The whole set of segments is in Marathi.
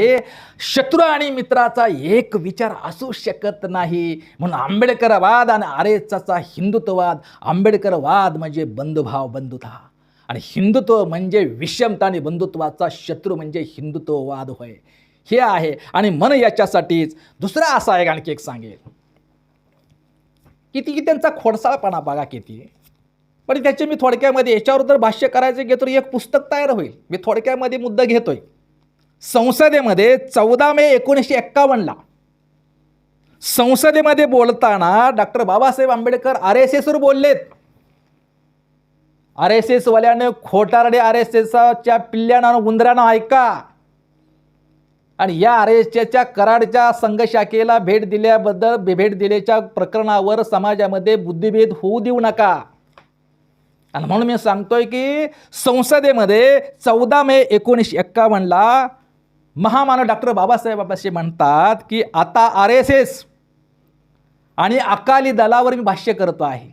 हे शत्रू आणि मित्राचा एक विचार असू शकत नाही. म्हणून आंबेडकरवाद आणि आरेचाचा हिंदुत्ववाद आंबेडकरवाद म्हणजे बंधुभाव बंधुता. आणि हिंदुत्व म्हणजे विषमता आणि बंधुत्वाचा शत्रू म्हणजे हिंदुत्ववाद होय. हे आहे. आणि मन याच्यासाठीच दुसरा असा एक आणखी एक सांगेल. किती की त्यांचा खोडसाळपणा बघा किती. पण त्याचे मी थोडक्यामध्ये याच्यावर जर भाष्य करायचं घेतो एक पुस्तक तयार होईल. मी थोडक्यामध्ये मुद्दा घेतोय. संसदेमध्ये चौदा मे एकोणीसशे एक्कावन्नला. संसदेमध्ये बोलताना doctor Babasaheb Ambedkar R S एसवर बोललेत. आर एस एसवाल्यानं खोटारडे आर एस एसच्या पिल्ल्यानं उंदरानं ऐका. आणि या आर एस एसच्या कराडच्या संघशाखेला भेट दिल्याबद्दल भेट दिल्याच्या प्रकरणावर समाजामध्ये बुद्धिभेद होऊ देऊ नका. आणि म्हणून मी सांगतोय की संसदेमध्ये चौदा मे एकोणीसशे एक्कावन्नला महामानव डॉक्टर बाबासाहेब असे म्हणतात की आता आर एस एस आणि अकाली दलावर मी भाष्य करतो आहे.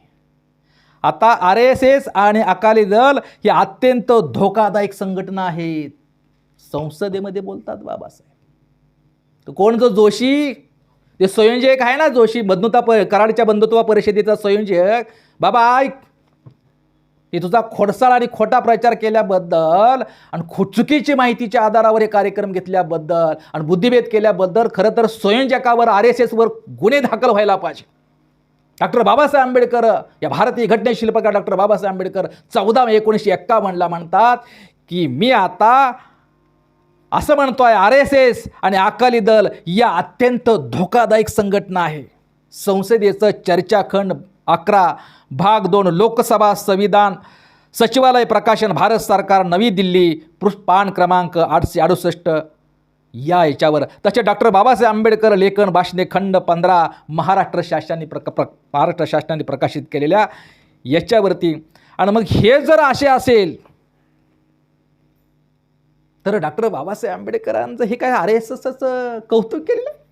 आता आर एस एस आणि अकाली दल ही अत्यंत धोकादायक संघटना आहेत. संसदेमध्ये बोलतात बाबासाहेब. कोण जो जोशी? ते संयोजक आहे ना जोशी बंधुता प कराडच्या बंधुत्व परिषदेचा संयोजक बाबा ऐक. की तुझा खोडसाळ आणि खोटा प्रचार केल्याबद्दल आणि खो चुकीची माहितीच्या आधारावर हे कार्यक्रम घेतल्याबद्दल आणि बुद्धिभेद केल्याबद्दल खरं तर संयोजकावर आर एस एसवर गुन्हे दाखल व्हायला पाहिजे. डॉक्टर बाबासाहेब आंबेडकर या भारतीय घटना शिल्पकार डॉक्टर बाबासाहेब आंबेडकर चौदा मे एकोणीसशे एक्कावन्नला म्हणतात की मी आता असं म्हणतो आहे आर एस एस आणि अकाली दल या अत्यंत धोकादायक संघटना आहे. संसदेचं चर्चाखंड अकरा भाग दोन लोकसभा संविधान सचिवालय प्रकाशन भारत सरकार नवी दिल्ली पृष्ठ पान क्रमांक आठशे अडुसष्ट. या याच्यावर. तसे डॉक्टर बाबासाहेब आंबेडकर लेखन भाषणे खंड पंधरा महाराष्ट्र शासनाने प्रक प्र महाराष्ट्र शासनाने प्रकाशित केलेल्या याच्यावरती. आणि मग हे जर असे असेल तर डॉक्टर बाबासाहेब आंबेडकरांचं हे काय आर एस एसचं कौतुक केलेलं आहे?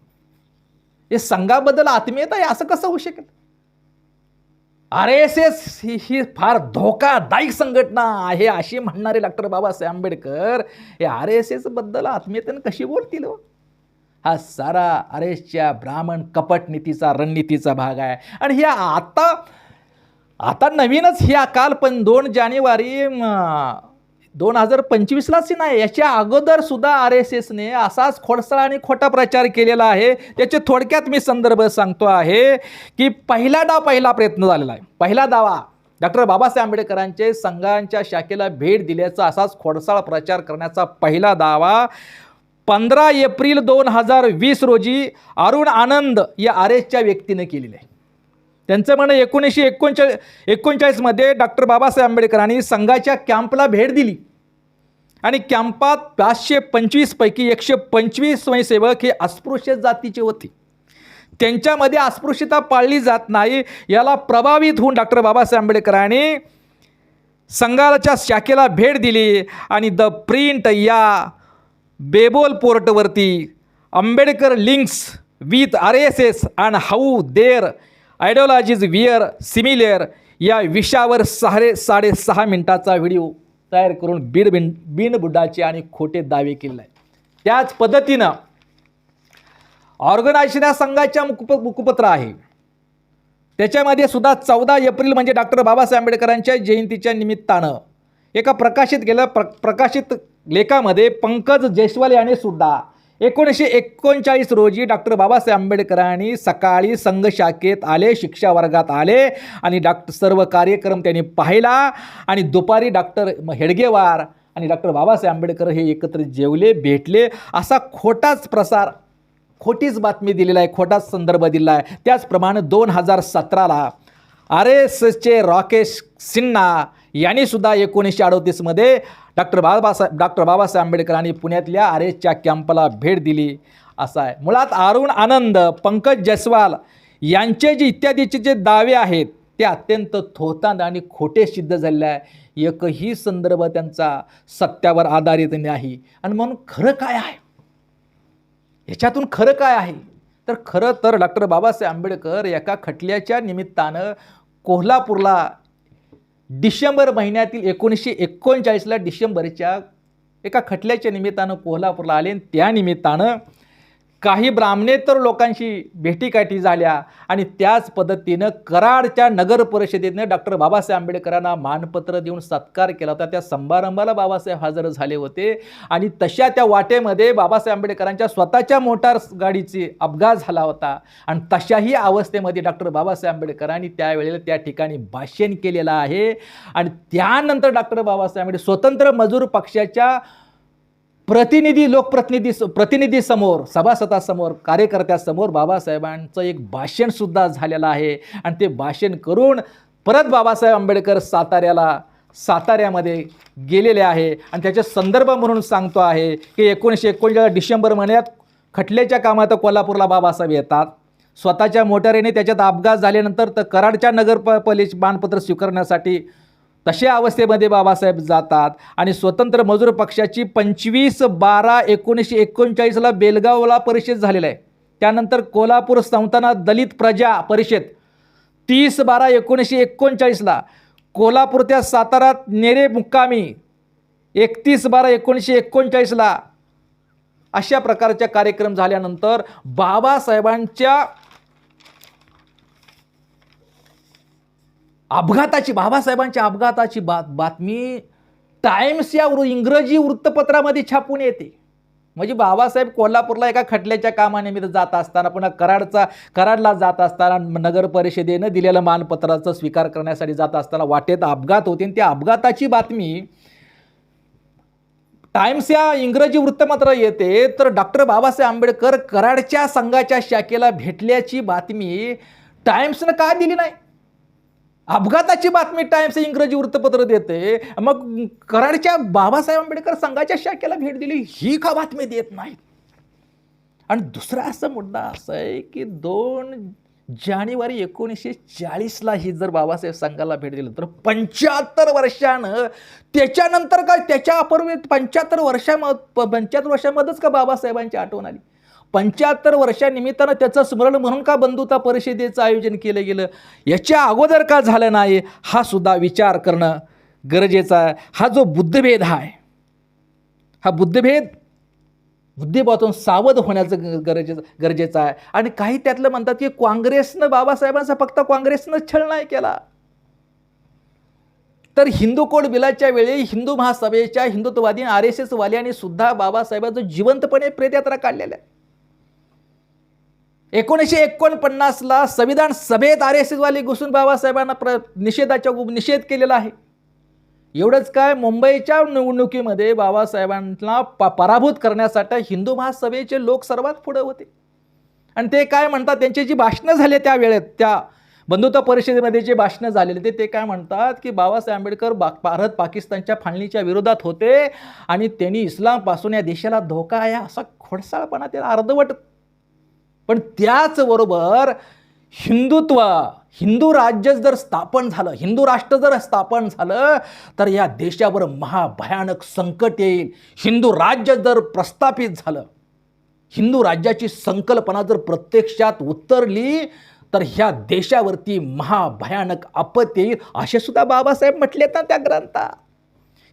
हे संघाबद्दल आत्मीयता आहे असं कसं होऊ शकेल? आर एस एस ही ही फार धोकादायक संघटना आहे अशी म्हणणारे डॉक्टर बाबासाहेब आंबेडकर हे आर एस एसबद्दल आत्मीयतेनं कशी बोलतील हो? हा सारा आर एसच्या ब्राह्मण कपट नीतीचा रणनीतीचा भाग आहे आणि ह्या आता आता नवीनच ह्या काल पण दोन जानेवारी दोन हजार पंचवीसलाच नाही याच्या अगोदर सुद्धा आर एस एसने असाच खोडसाळ आणि खोटा प्रचार केलेला आहे. त्याचे थोडक्यात मी संदर्भ सांगतो आहे की पहिला डाव पहिला प्रयत्न झालेला आहे. पहिला दावा डॉक्टर बाबासाहेब आंबेडकरांचे संघांच्या शाखेला भेट दिल्याचा असाच खोडसाळ प्रचार करण्याचा पहिला दावा पंधरा एप्रिल दोन हजार वीस रोजी अरुण आनंद या आर एसच्या व्यक्तीने केलेला आहे. त्यांचं म्हणणं एकोणीसशे एकोणचाळीस एकोणचाळीसमध्ये डॉक्टर बाबासाहेब आंबेडकरांनी संघाच्या कॅम्पला भेट दिली. आणि कॅम्पात पाचशे पंचवीसपैकी एकशे पंचवीस स्वयंसेवक हे अस्पृश्य जातीचे होते. त्यांच्यामध्ये अस्पृश्यता पाळली जात नाही याला प्रभावित होऊन डॉक्टर बाबासाहेब आंबेडकरांनी संघाच्या शाखेला भेट दिली आणि द प्रिंट या बेबोल पोर्टवरती Ambedkar links with R S S and how their ideologies were similar या विषयावर साडे साडेसहा मिनिटाचा व्हिडिओ तयार करून बीड बिन बिनबुडाचे आणि खोटे दावे केले. आहे त्याच पद्धतीनं ऑर्गनायझेशन या संघाच्या मुखप मुखपत्र आहे. त्याच्यामध्ये सुद्धा चौदा एप्रिल म्हणजे डॉक्टर बाबासाहेब आंबेडकरांच्या जयंतीच्या निमित्तानं एका प्रकाशित गेल्या प्र प्रकाशित लेखामध्ये पंकज जयस्वाल याने सुद्धा एकोणीसशे एकोणचाळीस रोजी डॉक्टर बाबासाहेब आंबेडकरांनी सकाळी संघ शाखेत आले शिक्षा वर्गात आले आणि डॉक्टर सर्व कार्यक्रम त्यांनी पाहिला आणि दुपारी डॉक्टर हेडगेवार आणि डॉक्टर बाबासाहेब आंबेडकर हे एकत्र जेवले भेटले. असा खोटाच प्रसार खोटीच बातमी दिलेला आहे खोटाच संदर्भ दिला आहे. त्याचप्रमाणे दोन हजार सतराला आर एस एसचे राकेश सिन्हा यांनी सुद्धा एकोणीसशे अडतीसमध्ये डॉक्टर बाबासाहेब डॉक्टर बाबासाहेब आंबेडकरांनी पुण्यातल्या आर एसच्या कॅम्पला भेट दिली. असा आहे. मुळात अरुण आनंद पंकज जयस्वाल यांचे जे इत्यादीचे जे दावे आहेत ते अत्यंत थोतांद आणि खोटे सिद्ध झालेले आहे. एकही संदर्भ त्यांचा सत्यावर आधारित नाही. आणि म्हणून खरं काय आहे? ह्याच्यातून खरं काय आहे? तर खरं तर डॉक्टर बाबासाहेब आंबेडकर एका खटल्याच्या निमित्तानं कोल्हापूरला डिसेंबर महिन्यातील एकोणीसशे एकोणचाळीसला डिसेंबरच्या एका खटल्याच्या निमित्तानं कोल्हापूरला आले आणि त्या निमित्तानं काही ब्राह्मणेतर लोकांशी भेटीकाठी झाल्या आणि त्याच पद्धतीनं कराडच्या नगर परिषदेनं डॉक्टर बाबासाहेब आंबेडकरांना मानपत्र देऊन सत्कार केला होता. त्या समारंभाला बाबासाहेब हजर झाले होते आणि तशा त्या वाटेमध्ये बाबासाहेब आंबेडकरांच्या स्वतःच्या मोटार गाडीची अपघात झाला होता. आणि तशाही अवस्थेमध्ये डॉक्टर बाबासाहेब आंबेडकरांनी त्यावेळेला त्या ठिकाणी भाषण केलेलं आहे. आणि त्यानंतर डॉक्टर बाबासाहेब आंबेडकर स्वतंत्र मजूर पक्षाच्या प्रतिनिधी लोकप्रतिनिधी प्रतिनिधी समोर सभासदासमोर कार्यकर्त्यासमोर बाबासाहेबांचं एक भाषणसुद्धा झालेलं आहे. आणि ते भाषण करून परत बाबासाहेब आंबेडकर साताऱ्याला साताऱ्यामध्ये गेलेले आहे. आणि त्याचे संदर्भ म्हणून सांगतो आहे की एकोणीसशे एकोणचाळीस डिसेंबर महिन्यात खटल्याच्या कामात कोल्हापूरला बाबासाहेब येतात. स्वतःच्या मोटारीने त्याच्यात अपघात झाल्यानंतर तर कराडच्या नगर प पलीस मानपत्र स्वीकारण्यासाठी तशा अवस्थेमध्ये बाबासाहेब जातात आणि स्वतंत्र मजूर पक्षाची पंचवीस बारा एकोणीसशे एकोणचाळीसला बेलगावला परिषद झालेला आहे. त्यानंतर कोल्हापूर संस्थाना दलित प्रजा परिषद. तीस बारा एकोणीसशे एकोणचाळीसला कोल्हापूर त्या सातारात नेरे मुक्कामी. एकतीस बारा एकोणीसशे एकोणचाळीसला अशा प्रकारच्या कार्यक्रम झाल्यानंतर बाबासाहेबांच्या अपघाताची बाबासाहेबांच्या अपघाताची बात बातमी टाइम्स या वृ इंग्रजी वृत्तपत्रामध्ये छापून येते. म्हणजे बाबासाहेब कोल्हापूरला एका खटल्याच्या कामानिमित्त जात असताना पुन्हा कराडचा कराडला जात असताना नगर परिषदेनं दिलेलं मानपत्राचा स्वीकार करण्यासाठी जात असताना वाटेत अपघात होते. आणि त्या अपघाताची बातमी टाइम्स या इंग्रजी वृत्तपत्र येते. तर डॉक्टर बाबासाहेब आंबेडकर कराडच्या संघाच्या शाखेला भेटल्याची बातमी टाइम्सनं का दिली नाही? अपघाताची बातमी टाइम्स इंग्रजी वृत्तपत्र देते मग कराडच्या बाबासाहेब आंबेडकर संघाच्या शाखेला भेट दिली ही का बातमी देत नाहीत? आणि दुसरा असा मुद्दा असा आहे की दोन जानेवारी एकोणीसशे चाळीसला ही जर बाबासाहेब संघाला भेट दिली तर पंच्याहत्तर वर्षानं त्याच्यानंतर काय त्याच्या अपूर्वी पंच्याहत्तर वर्षाम पंच्याहत्तर वर्षामध्येच का बाबासाहेबांची आठवण आली? पंच्याहत्तर वर्षानिमित्तानं त्याचं स्मरण म्हणून का बंधुता परिषदेचं आयोजन केलं गेलं? याच्या अगोदर का झालं नाही? हा सुद्धा विचार करणं गरजेचं आहे. हा जो बुद्धभेद आहे हा बुद्धभेद बुद्धिबातून सावध होण्याचं गरजेचं गरजेचं आहे. आणि काही त्यातलं म्हणतात की काँग्रेसनं बाबासाहेबांचा फक्त काँग्रेसनं छळ नाही केला. तर हिंदू कोड बिलाच्या वेळी हिंदू महासभेच्या हिंदुत्ववादी आर एस एसवाल्यांनी सुद्धा बाबासाहेबांचं जिवंतपणे प्रेत्यात्रा काढलेल्या आहे. एकोणीसशे एकोणपन्नासला संविधान सभेत आर एस एसवाले घुसून बाबासाहेबांना प्र निषेधाच्या निषेध केलेला आहे. एवढंच काय मुंबईच्या निवडणुकीमध्ये बाबासाहेबांना प पराभूत करण्यासाठी हिंदू महासभेचे लोक सर्वात पुढे होते. आणि ते काय म्हणतात त्यांची जी भाषणं झाली त्या वेळेत त्या बंधुत्व परिषदेमध्ये जे भाषणं झालेले ते ते काय म्हणतात की बाबासाहेब आंबेडकर बा भारत पाकिस्तानच्या फाळणीच्या विरोधात होते आणि त्यांनी इस्लामपासून या देशाला धोका आहे असा खोडसाळपणा त्याला अर्धवट पण त्याचबरोबर हिंदुत्व हिंदू राज्य जर स्थापन झालं हिंदू राष्ट्र जर स्थापन झालं तर या देशावर महाभयानक संकट येईल. हिंदू राज्य जर प्रस्थापित झालं हिंदू राज्याची संकल्पना जर प्रत्यक्षात उतरली तर ह्या देशावरती महाभयानक आपत्ती येईल असे सुद्धा बाबासाहेब म्हटलेत ना त्या ग्रंथात.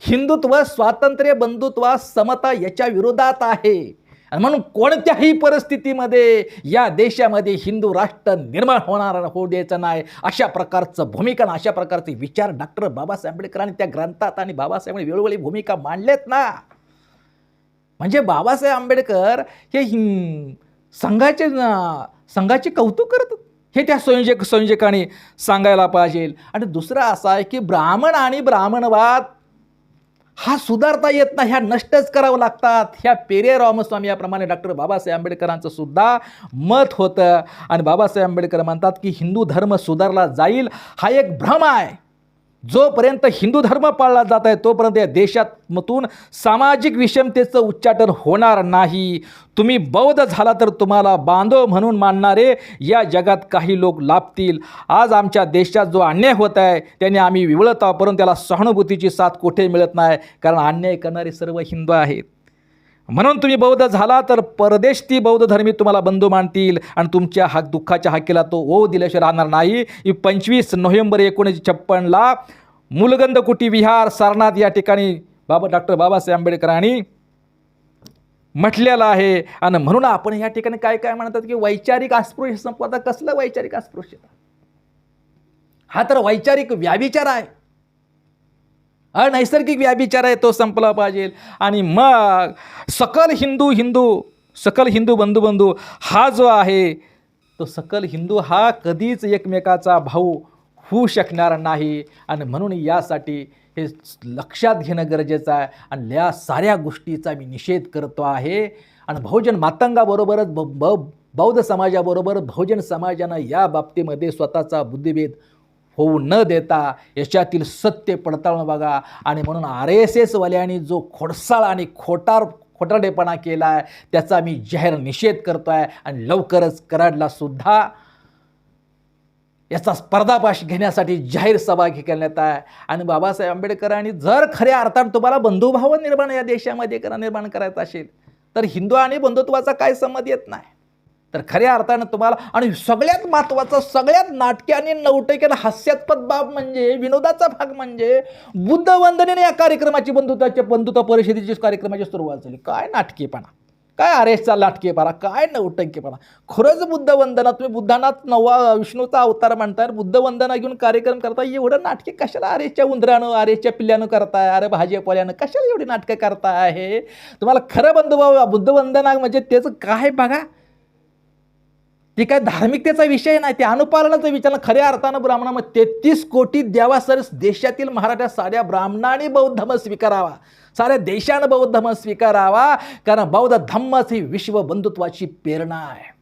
हिंदुत्व स्वातंत्र्य बंधुत्व समता याच्या विरोधात आहे. आणि म्हणून कोणत्याही परिस्थितीमध्ये या देशामध्ये हिंदू राष्ट्र निर्माण होणार होऊ द्यायचं नाही. अशा प्रकारचं भूमिका आणि अशा प्रकारचे विचार डॉक्टर बाबासाहेब आंबेडकरांनी त्या ग्रंथात आणि बाबासाहेबांनी वेळोवेळी भूमिका मांडल्यात ना. म्हणजे बाबासाहेब आंबेडकर हे संघाचे संघाचे कौतुक करतात हे त्या संयोजक संयोजकांनी सांगायला पाहिजे. आणि दुसरं असं आहे की ब्राह्मण आणि ब्राह्मणवाद हा सुधारता येत नाही ह्या नष्टच करावं लागतात. ह्या पेरे रामस्वामी याप्रमाणे डॉक्टर बाबासाहेब आंबेडकरांचं सुद्धा मत होतं. आणि बाबासाहेब आंबेडकर म्हणतात की हिंदू धर्म सुधारला जाईल हा एक भ्रम आहे. जोपर्यंत हिंदू धर्म पाळला जात आहे तोपर्यंत या देशातमधून सामाजिक विषमतेचं उच्चाटन होणार नाही. तुम्ही बौद्ध झाला तर तुम्हाला बांधव म्हणून मानणारे या जगात काही लोक लाभतील. आज आमच्या देशात जो अन्याय होत आहे त्याने आम्ही विवळत आहोत परंतु त्याला सहानुभूतीची साथ कुठे मिळत नाही कारण अन्याय करणारे सर्व हिंदू आहेत. म्हणून तुम्ही बौद्ध झाला तर परदेशी बौद्ध धर्मी तुम्हाला बंधू मानतील. आणि तुमच्या हा दुःखाच्या हाकेला तो ओ दिल्याशिवाय राहणार नाही. ही पंचवीस नोव्हेंबर एकोणीसशे छप्पनला मुलगंधकुटी विहार सारनाथ या ठिकाणी बाबा डॉक्टर बाबासाहेब आंबेडकरांनी म्हटलेलं आहे. आणि म्हणून आपण या ठिकाणी काय काय म्हणतात की वैचारिक अस्पृश्य संपवता. कसलं वैचारिक अस्पृश्यता हा तर वैचारिक व्याविचार आहे. अनैसर्गिक व्याभिचार आहे तो संपला पाहिजे. आणि मग सकल हिंदू हिंदू सकल हिंदू बंधू बंधू हा जो आहे तो सकल हिंदू हा कधीच एकमेकाचा भाऊ होऊ शकणार नाही. आणि म्हणून यासाठी हे लक्षात घेणं गरजेचं आहे. आणि या साऱ्या गोष्टीचा मी निषेध करतो आहे. आणि बहुजन मातंगाबरोबरच ब ब बौद्ध समाजाबरोबर बहुजन समाजानं या बाबतीमध्ये स्वतःचा बुद्धिभेद होऊ न देता याच्यातील सत्य पडताळून बघा. आणि म्हणून आर एस एसवाल्यांनी जो खोडसाळ आणि खोटार खोटारडेपणा केला आहे त्याचा मी जाहीर निषेध करतो आहे आणि लवकरच कराडला सुद्धा याचा स्पर्धापाश घेण्यासाठी जाहीर सभा घे- करण्यात आहे आणि बाबासाहेब आंबेडकरांनी जर खऱ्या अर्थानं तुम्हाला बंधुभाव निर्माण या देशामध्ये करा निर्माण करायचा असेल तर हिंदू आणि बंधुत्वाचा काय संमत येत नाही? तर खऱ्या अर्थानं तुम्हाला आणि सगळ्यात महत्त्वाचं सगळ्यात नाटकी आणि नवटक आणि हास्यास्पद बाब म्हणजे विनोदाचा भाग म्हणजे बुद्धवंदनेने या कार्यक्रमाची बंधुताच्या बंधुता परिषदेची कार्यक्रमाची सुरुवात झाली. काय नाटकीपणा? काय आरेसचा लाटकेपणा? काय नवटंकेपणा खरंच बुद्धवंदना तुम्ही बुद्धांना नवा विष्णूचा अवतार म्हणताय बुद्धवंदना घेऊन कार्यक्रम करताय एवढं नाटके कशाला आरेच्या उंदरानं आरेच्या पिल्ल्यानं करताय? अरे भाजीपाल्यानं कशाला एवढी नाटकं करताय? हे तुम्हाला खरं बंधुभाव बुद्धवंदना म्हणजे त्याचं काय बघा? ती काय धार्मिकतेचा विषय नाही ते अनुपालनाचा विचार खऱ्या अर्थानं ब्राह्मणामध्ये तेहतीस कोटी द्यावा सर देशातील महाराष्ट्रात साऱ्या ब्राह्मणाने बौद्ध धर्म स्वीकारावा. साऱ्या देशानं बौद्ध धर्म स्वीकारावा. कारण बौद्ध धम्मच ही विश्व बंधुत्वाची प्रेरणा आहे.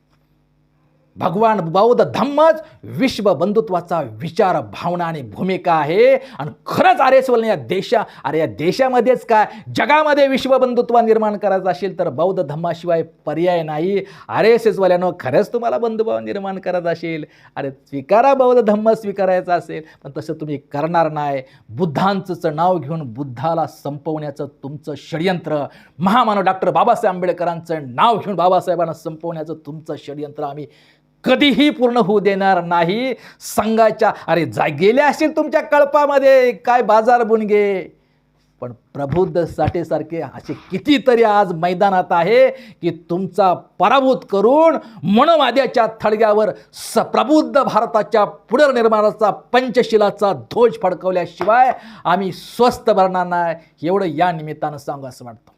भगवान बौद्ध धम्मच विश्व बंधुत्वाचा विचार भावना आणि भूमिका आहे. आणि खरंच आर एस या देशा अरे या देशामध्येच काय? जगामध्ये विश्व बंधुत्व निर्माण करायचं असेल तर बौद्ध धम्माशिवाय पर्याय नाही. आर एस एसवाल्यानं खरंच तुम्हाला बंधुभाव निर्माण करत असेल. अरे स्वीकारा बौद्ध धम्म स्वीकारायचा असेल पण तसं तुम्ही करणार नाही. बुद्धांचं नाव घेऊन बुद्धाला संपवण्याचं तुमचं षडयंत्र. महामानव डॉक्टर बाबासाहेब आंबेडकरांचं नाव घेऊन बाबासाहेबांना संपवण्याचं तुमचं षडयंत्र आम्ही कधीही पूर्ण होऊ देणार नाही. संघाच्या अरे जा गेले असतील तुमच्या कळपामध्ये काय बाजार बुणगे पण प्रबुद्ध साठेसारखे असे कितीतरी आज मैदानात आहे की तुमचा पराभूत करून मनवाद्याच्या थडग्यावर स प्रबुद्ध भारताच्या पुनर्निर्माणाचा पंचशिलाचा ध्वज फडकवल्याशिवाय आम्ही स्वस्थ भरणार नाही. एवढं या निमित्तानं सांगू असं वाटतं.